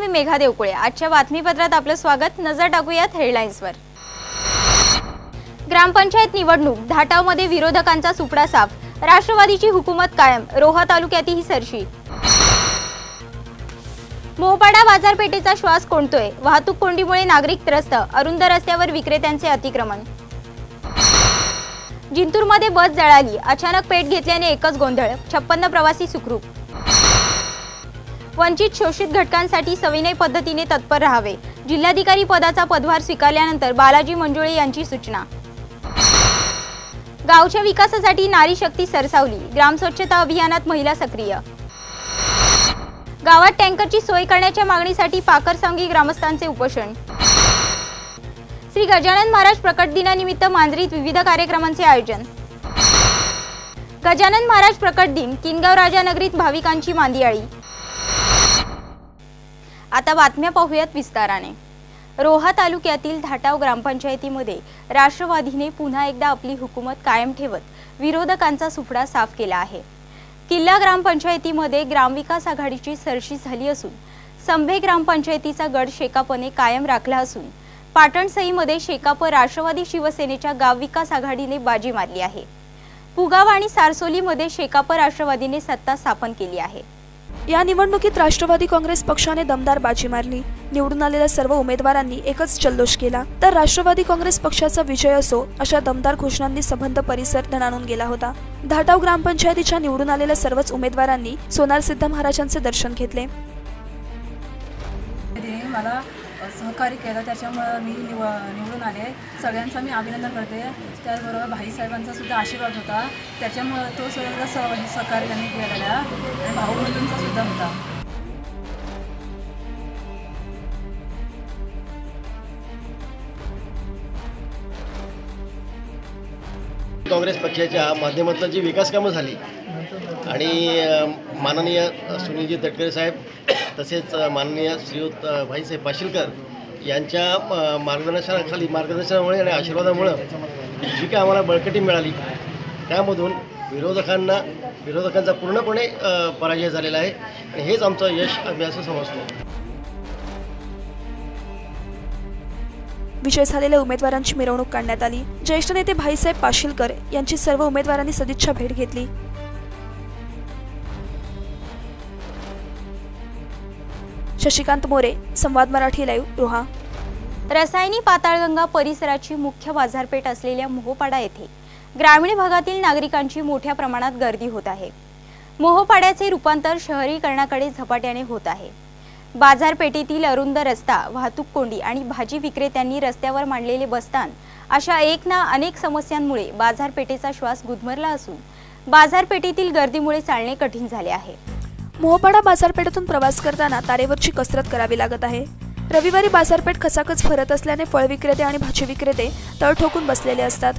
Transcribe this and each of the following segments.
मी मेघा देवकुळे. आजच्या बातमीपत्रात आपलं स्वागत. नजर टाकूयात हेडलाईन्सवर. ग्रामपंचायत निवडणूक. धाटावमध्ये विरोधकांचा सुपडा साफ. राष्ट्रवादीची हुकूमत कायम. रोहा तालुक्यातही सरशी. मोहपाडा बाजारपेठेचा श्वास कोंडतोय. वाहतूक कोंडीमुळे नागरिक त्रस्त. अरुंद रस्त्यावर विक्रेत्यांचे अतिक्रमण. जिंतूरमध्ये बस जळाली. अचानक पेट घेतल्याने एकच गोंधळ. छप्पन्न प्रवासी सुखरूप. वंचित शोषित घटकांसाठी सविनय पद्धतीने तत्पर राहावे. जिल्हाधिकारी पदाचा पदभार स्वीकारल्यानंतर बालाजी मंजुळे यांची सूचना. गावच्या विकासासाठी नारी शक्ती सरसावली. ग्रामस्वच्छता अभियानात महिला सक्रिय. गावात टँकरची सोय करण्याच्या मागणीसाठी पाकरसांगी ग्रामस्थांचे उपोषण. श्री गजानन महाराज प्रकट दिनानिमित्त मांजरीत विविध कार्यक्रमांचे आयोजन. गजानन महाराज प्रकट दिन किनगाव राजानगरीत भाविकांची मांदियाळी. आता बातम्या पाहूयात विस्ताराने. रोहा तालुक्यातील धाटाव ग्रामपंचायतीमध्ये राष्ट्रवादीने पुन्हा एकदा आपली हुकूमत कायम ठेवत विरोधकांचा सुफडा साफ केला आहे. किल्ला ग्रामपंचायतीमध्ये ग्रामविकास आघाडीची सरशी झाली असून संभे ग्रामपंचायतीचा गड शेकापने कायम राखला असून पाटणसईमध्ये शेकाप राष्ट्रवादी शिवसेनेच्या गाव विकास आघाडीने बाजी मारली आहे. पुगाव आणि सारसोलीमध्ये शेकाप राष्ट्रवादीने सत्ता स्थापन केली आहे. या निवडणुकीत राष्ट्रवादी काँग्रेस पक्षाने दमदार बाजी मारली. निवडून आलेल्या सर्व उमेदवारांनी एकच जल्लोष केला. तर राष्ट्रवादी काँग्रेस पक्षाचा विजय असो अशा दमदार घोषणांनी संबंध परिसर दणाणून गेला होता. धाटाव ग्रामपंचायतीच्या निवडून आलेल्या सर्वच उमेदवारांनी सोनार सिद्ध महाराजांचे दर्शन घेतले. मला सहकार्य केलं त्याच्यामुळं मी निव निवडून आले. सगळ्यांचं मी अभिनंदन करते. त्याचबरोबर भाईसाहेबांचा सुद्धा आशीर्वाद होता. त्याच्यामुळं तो सुद्धा सह सहकार्य त्यांनी केलेला आणि भाऊ सुद्धा होता. काँग्रेस पक्षाच्या माध्यमातून जी विकास कामं झाली आणि माननीय सुनीलजी तटकरे साहेब तसेच माननीय श्रीयुत भाईसाहेब पाशीलकर यांच्या मार्गदर्शनाखाली मार्गदर्शनामुळे आणि आशीर्वादामुळं जी काय आम्हाला बळकटी मिळाली त्यामधून विरोधकांना विरोधकांचा पूर्णपणे पराजय झालेला आहे. आणि हेच आमचं यश आम्ही असं समजतो. विजय झालेल्या उमेदवारांची मिरवणूक काढण्यात आली. ज्येष्ठ नेते भाईसाहेब पाशीलकर यांची सर्व उमेदवारांनी सदिच्छा भेट घेतली. शशिकांत मोरे संवाद मराठी लाईव्ह रोहा. रसायनी पाताळगंगा परिसराची मुख्य बाजारपेठ असलेल्या मोहोपाडा येथे ग्रामीण भागातील नागरिकांची मोठ्या प्रमाणात गर्दी होत आहे. मोहोपाड्याचे रूपांतर शहरीकरणाकडे झपाट्याने होत आहे. बाजारपेठेतील अरुंद रस्ता वाहतूक कोंडी आणि भाजी विक्रेत्यांनी रस्त्यावर मांडलेले बस्तान अशा एक ना अनेक समस्यांमुळे बाजारपेठेचा श्वास गुदमरला असून बाजारपेठेतील गर्दीमुळे चालणे कठीण झाले आहे. मोहपाडा बाजारपेठेतून प्रवास करताना तारेवरची कसरत करावी लागत आहे. रविवारी बाजारपेठ खचाखच भरत असल्याने फळ विक्रेते आणि भाजी विक्रेते तळ ठोकून बसलेले असतात.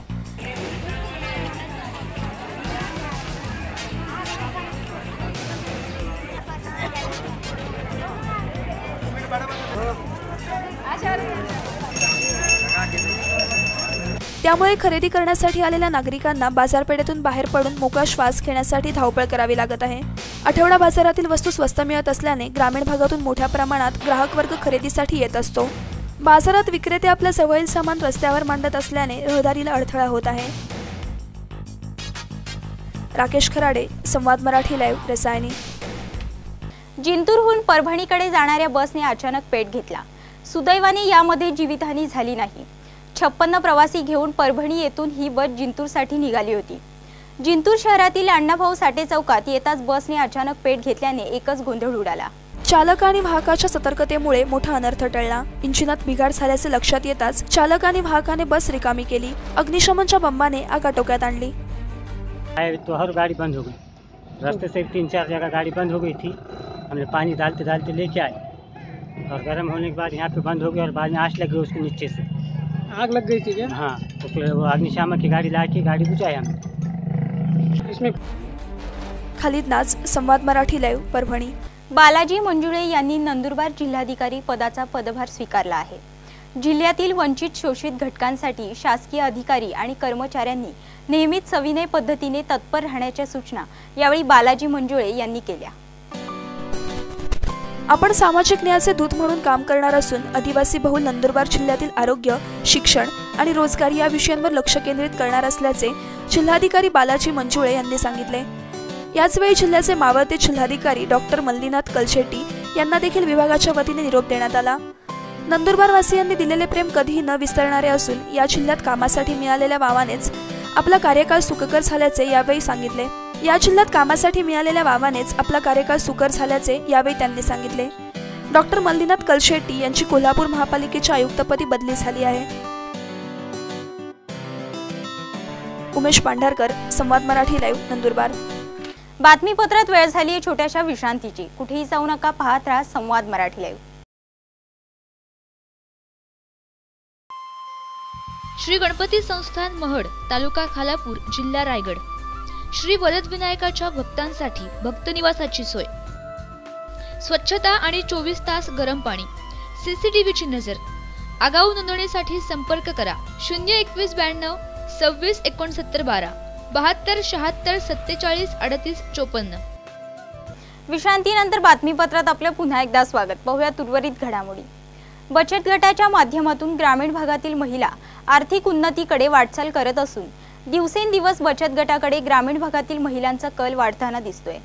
त्यामुळे खरेदी करण्यासाठी आलेल्या नागरिकांना बाजारपेठेतून बाहेर पडून मोकळा श्वास घेण्यासाठी धावपळ करावी लागत आहे. आठवडा बाजारातील वस्तू स्वस्त मिळत असल्याने ग्रामीण भागातून मोठ्या प्रमाणात ग्राहक वर्ग खरेदीसाठी येत असतो. बाजारात विक्रेते आपल्या जवळील सामान रस्त्यावर मांडत असल्याने रहदारीला अडथळा होत आहे. राकेश खराडे संवाद मराठी लाईव्ह रसायनी. जिंतूरहून परभणीकडे जाणाऱ्या बसने अचानक पेट घेतला. सुदैवाने यामध्ये जीवितहानी झाली नाही. छप्पन्न प्रवासी घेऊन परभणी येथून ही बस जिंतूरसाठी निघाली होती. जिंतूर शहरातील अण्णाभाऊ साठे चौकात येताच बसने अचानक पेट घेतल्याने एकच गोंधळ उडाला. चालक आणि वाहकाच्या सतर्कतेमुळे मोठा अनर्थ टळला. इंजिनात बिघाड झाल्याचे लक्षात येताच चालक आणि वाहकाने बस रिकामी केली. अग्निशमनच्या बंबाने आग आटोक्यात आणली. आए तो हर गाड़ी बंद हो गई. रास्ते से तीन चार जगह गाड़ी बंद हो गई थी. हमने पानी डालते डालते लेके आए. और गर्म होने के बाद यहाँ पे बंद हो गया और बाद में आँच लग उसके नीचे से। आग लग गई थी क्या? हाँ तो फिर वो अग्निशामक की गाड़ी ला के गाड़ी बुझाई हमने। इसमें खालिद नाज संवाद मराठी लाईव्ह परभणी. बालाजी मंजुळे यांनी नंदुरबार जिल्हाधिकारी पदाचा पदभार स्वीकारला आहे. जिल्ह्यातील वंचित शोषित घटकांसाठी शासकीय अधिकारी आणि कर्मचाऱ्यांनी नेहमीच सविनय पद्धतीने तत्पर राहण्याच्या सूचना यावेळी बालाजी मंजुळे यांनी केल्या. आपण सामाजिक न्यायाचे दूत म्हणून काम करणार असून आदिवासी बहुल नंदुरबार जिल्ह्यातील आरोग्य शिक्षण आणि रोजगार या विषयांवर लक्ष केंद्रित करणार असल्याचे जिल्हाधिकारी बालाजी मंजुळे यांनी सांगितले. याचवेळी जिल्ह्याचे मावळते जिल्हाधिकारी डॉक्टर मल्लीनाथ कलशेट्टी यांना देखील विभागाच्या वतीने निरोप देण्यात आला. नंदुरबारवासियांनी दिलेले प्रेम कधीही न विसरणारे असून या जिल्ह्यात कामासाठी मिळालेल्या वावानेच आपला कार्यकाळ सुखकर झाल्याचे यावेळी सांगितले. या जिल्ह्यात कामासाठी मिळालेल्या वावानेच आपला कार्यकाळ सुकर झाल्याचे यावेळी त्यांनी सांगितले. डॉक्टर मल्लीनाथ कलशेट्टी यांची कोल्हापूर महापालिकेच्या आयुक्तपदी बदली झाली आहे. उमेश पांढरकर संवाद मराठी लाईव्ह नंदुरबार. बातमीपत्रात वेळ झाली आहे छोट्याशा विश्रांतीची. कुठेही जाऊ नका पाहत राहा संवाद मराठी लाईव्ह. श्री गणपती संस्थान महड तालुका खालापूर जिल्हा रायगड. श्री वरदविनायकाच्या भक्तांसाठी भक्त निवासाची सोय. स्वच्छता आणि चोवीस तास गरम पाणी. सीसीटीव्हीची नजर. आगाऊ नोंदणीसाठी संपर्क करा. शून्य एकवीस ब्याण्णव सव्वीस एकोणसत्तर बारा. बहात्तर शहात्तर सत्तेचाळीस अडतीस चोपन्न. विश्रांतीनंतर बातमीपत्रात आपलं पुन्हा एकदा स्वागत. पाहूयात उर्वरित घडामोडी. बचत गटाच्या माध्यमातून ग्रामीण भागातील महिला आर्थिक उन्नतीकडे वाटचाल करत असून दिवसेंदिवस बचत गटाकडे ग्रामीण भागातील महिलांचा कल वाढताना दिसतोय.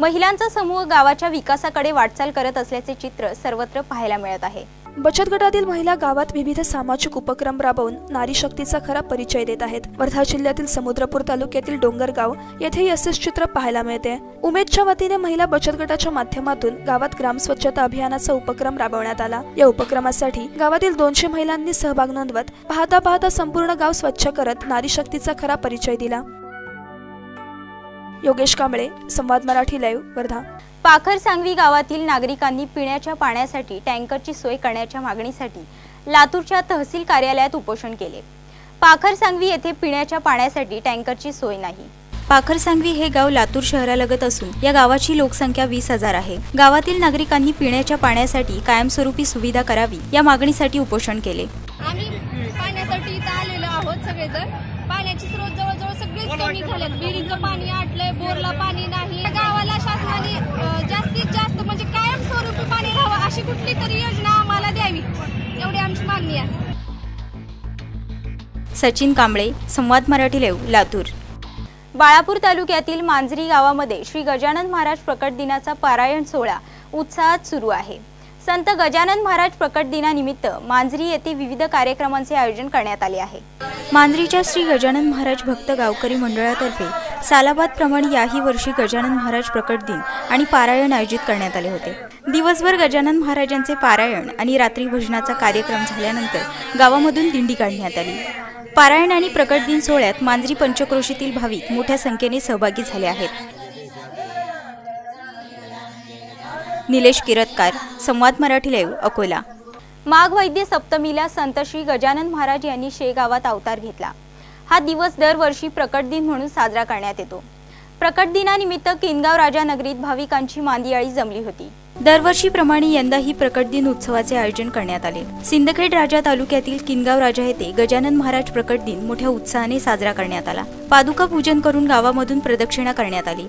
महिलांचा समूह गावाच्या विकासाकडे वाटचाल करत असल्याचे चित्र सर्वत्र पाहायला मिळत आहे. बचत गटातील महिला गावात विविध सामाजिक उपक्रम राबवून नारी शक्तीचा खरा परिचय देत आहेत. वर्धा जिल्ह्यातील समुद्रपूर तालुक्यातील डोंगरगाव येथेही असेच चित्र पाहायला मिळते. उमेदच्या वतीने महिला बचत गटाच्या माध्यमातून गावात ग्राम स्वच्छता अभियानाचा उपक्रम राबवण्यात आला. या उपक्रमासाठी गावातील दोनशे महिलांनी सहभाग नोंदवत पाहता पाहता संपूर्ण गाव स्वच्छ करत नारी शक्तीचा खरा परिचय दिला. योगेश कांबळे संवाद मराठी लाईव्ह वर्धा. पाखर सांगवी गावातील नागरिकांनी पिण्याच्या पाण्यासाठी टँकरची सोय करण्याच्या मागणीसाठी लातूरच्या तहसील कार्यालयात उपोषण केले. पाखर सांगवी येथे पिण्याच्या पाण्यासाठी टँकरची सोय नाही. पाखर सांगवी हे गाव लातूर शहरालगत असून या गावाची लोकसंख्या वीस हजार आहे. गावातील नागरिकांनी पिण्याच्या पाण्यासाठी कायमस्वरूपी सुविधा करावी या मागणीसाठी उपोषण केले. आम्ही पाण्यासाठी इथं आलेलो आहोत सगळेजण. पाण्याचे स्रोत जवळजवळ सगळेच कमी झालेत विहिरीचं पाणी आटलंय बोरला पाणी नाही. गावाला शासनाने जास्तीत जास्त म्हणजे कायमस्वरूपी पाणी राहावं अशी कुठली तरी योजना आम्हाला द्यावी. एवढी आमची मागणी आहे. सचिन कांबळे संवाद मराठी लेव लातूर. बाळापूर तालुक्यातील मांजरी गावामध्ये श्री गजानन महाराज प्रकट दिनाचा पारायण सोहळा उत्साहात सुरू आहे. संत गजानन महाराज प्रकट दिनानिमित्त मांजरी येथे विविध कार्यक्रमांचे आयोजन करण्यात आले आहे. मांजरीच्या श्री गजानन महाराज भक्त गावकरी मंडळातर्फे सालाबाद प्रमाणे याही वर्षी गजानन महाराज प्रकट दिन आणि पारायण आयोजित करण्यात आले होते. दिवसभर गजानन महाराजांचे पारायण आणि रात्री भजनाचा कार्यक्रम झाल्यानंतर गावामधून दिंडी काढण्यात आली. पारायण आणि प्रकट दिन सोहळ्यात मांजरी पंचक्रोशीतील भाविक मोठ्या संख्येने सहभागी झाले आहेत. निलेश किरतकार संवाद मराठी लाईव्ह अकोला. माघ वैद्य सप्तमीला संत श्री गजानन महाराज यांनी शेगावात अवतार घेतला. हा दिवस दरवर्षी प्रकट दिन म्हणून साजरा करण्यात येतो. प्रकट दिनानिमित्त किनगाव राजा नगरीत भाविकांची मांदियाळी जमली होती. दरवर्षीप्रमाणे यंदाही प्रकट दिन उत्सवाचे आयोजन करण्यात आले. सिंदखेड राजा तालुक्यातील किनगाव राजा येथे गजानन महाराज प्रकट दिन मोठ्या उत्साहाने साजरा करण्यात आला. पादुका पूजन करून गावामधून प्रदक्षिणा करण्यात आली.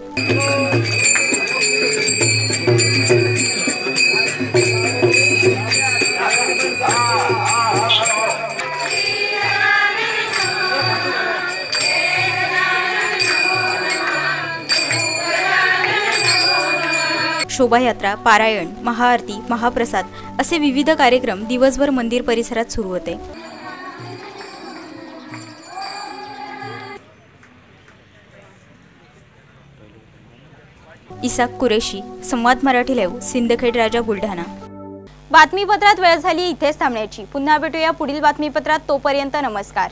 शोभायात्रा पारायण महाआरती महाप्रसाद असे विविध कार्यक्रम दिवसभर मंदिर परिसरात सुरू होते. इसाक कुरेशी संवाद मराठी लाईव्ह सिंदखेड राजा बुलढाणा. बातमीपत्रात वेळ झाली इथेच थांबण्याची. पुन्हा भेटूया पुढील बातमीपत्रात. तोपर्यंत नमस्कार.